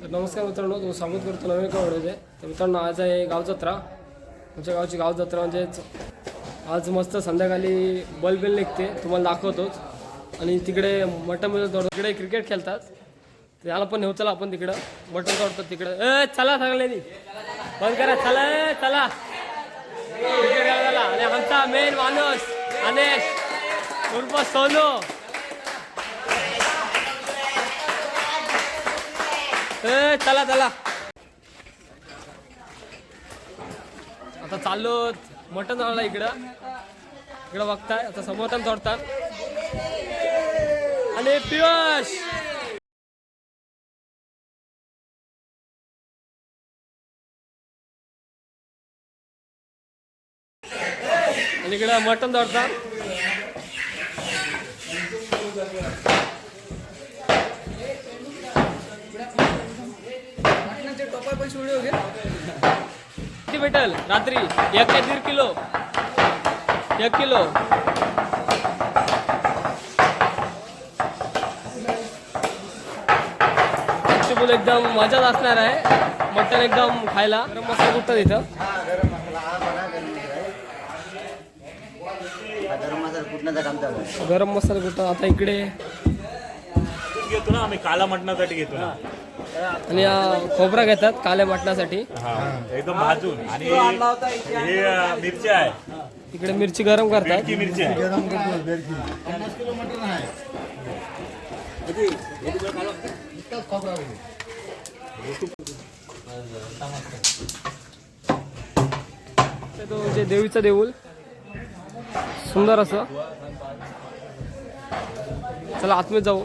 तर नमस्कार मित्रांनो तुम्ही स्वागत करतो नवीन एका व्हिडिओचे तर मित्रांनो आज आहे गाव जत्रा. आमच्या गावची गाव जत्रा म्हणजेच आज मस्त संध्याकाळी बलबेल निघते तुम्हाला दाखवतोच आणि तिकडे मटम बिटन तिकडे क्रिकेट खेळतात. तर याला पण नेऊ चला आपण तिकडं. मटन तोडतात तिकडे. ए चला सगळ्यांनी. बंद करा चला ए, चला. क्रिकेट खेळायला चला. आणि आमचा मेन माणूस अनेश. उर्फ सोनू. ए चला चला. आता चाललो मटन आणला इकडं. इकडं बघताय आता समोर तोडतात आणि पियुष! आणि इकडं मटन तोडतात किती भेटल? रात्री एक ते दीड किलो. एक किलो. बोल एकदम मजाच असणार आहे. मटन एकदम खायला. गरम मसाला कुठं इथं? गरम मसाला बना गरम मसाला गरम मसाला कुठण्याचं काम चालू आहे? गरम मसाला कुठं? आता इकडे. घेतो ना आम्ही काला मटणासाठी घेतो ना. आणि हा खोबरा घेतात काल्या मटणासाठी हा एकदम भाजून. आणि हे अं, मिरच्या आहे. इकडे मिरची गरम करतात. बेडकी मिरची आहे. तो म्हणजे देवीचं देऊळ. सुंदर असं. चला आतमध्ये जाऊ.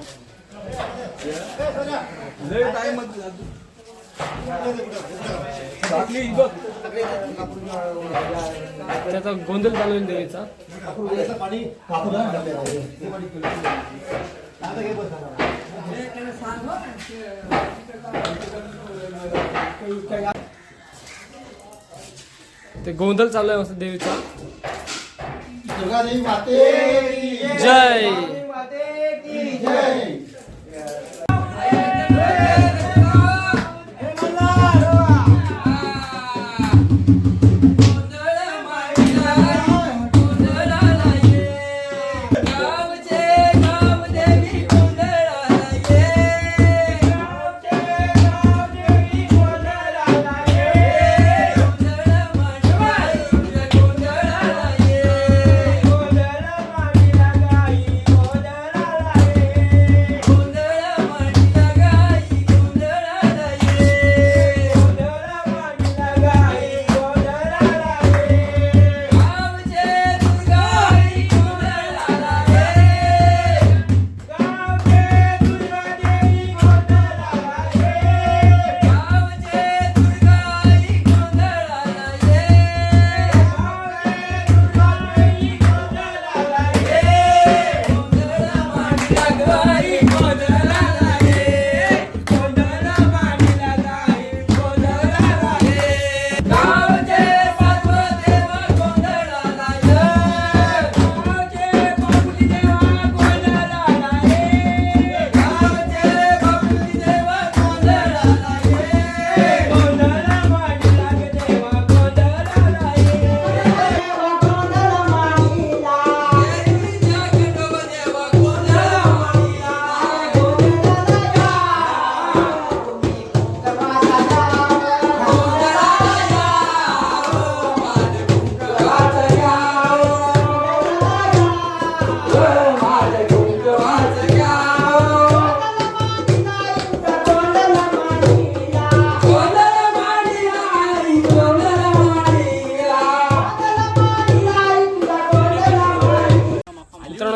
त्याचा गोंधळ चालू आहे देवीचा ते गोंधळ चालू आहे मस्त देवीचा. जय. मित्रांनो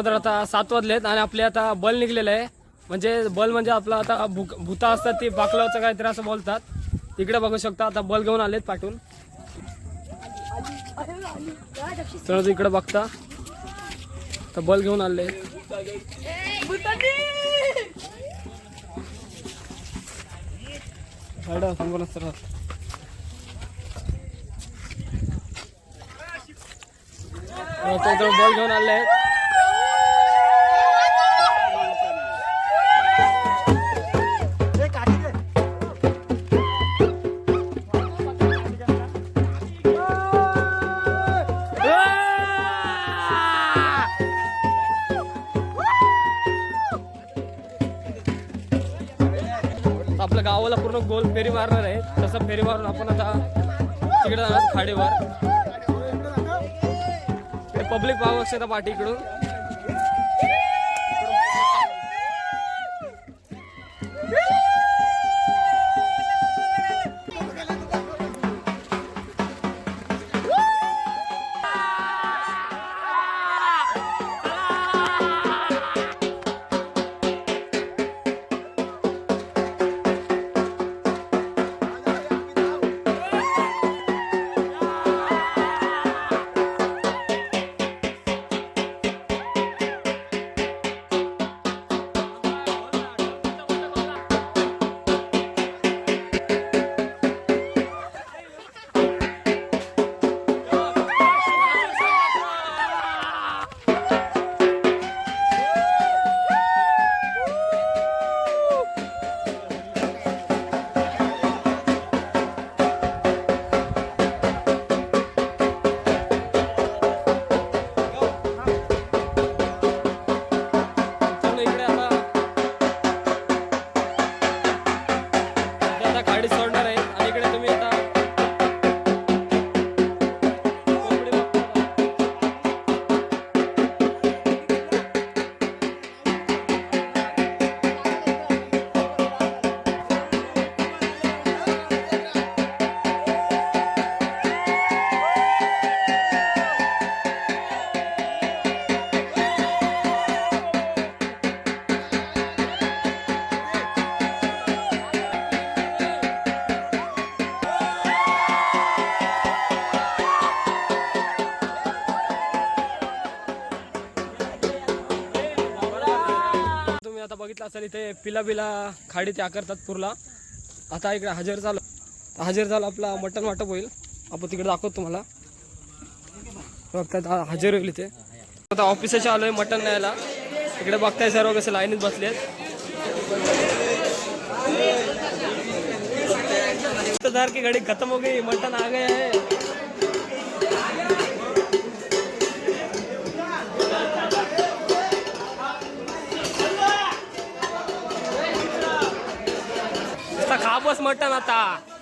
तर आता सात वाजलेत आणि आपले आता बल निघलेलं आहे. म्हणजे बल म्हणजे आपला आता भूक भूता असतात ती बाकलावचं काहीतरी असं बोलतात. तिकडे बघू शकता आता बल घेऊन आलेत पाठवून. तर इकडे बघता. तर बल घेऊन आले सर असतात घेऊन आले आहेत. गावाला पूर्ण गोल फेरी मारणार आहे. तसं फेरी मारून आपण आता तिकडे जाणार खाडीवर. पब्लिक पाहू शकता पाठी इकडून असेल इथे पिला बिला खाडी त्या करतात पुरला. आता इकडे हजर झालं. हजर झालं आपला मटण वाटप होईल. आपण तिकडे दाखवतो तुम्हाला. बघताय हजर होईल इथे. आता ऑफिसाच्या आलोय मटण न्यायला. इकडे बघताय सर्व कसे लाईनीत बसले आहेत की गाडी खतम हो गई. मटन आ गया है. नुसता खा बस आता.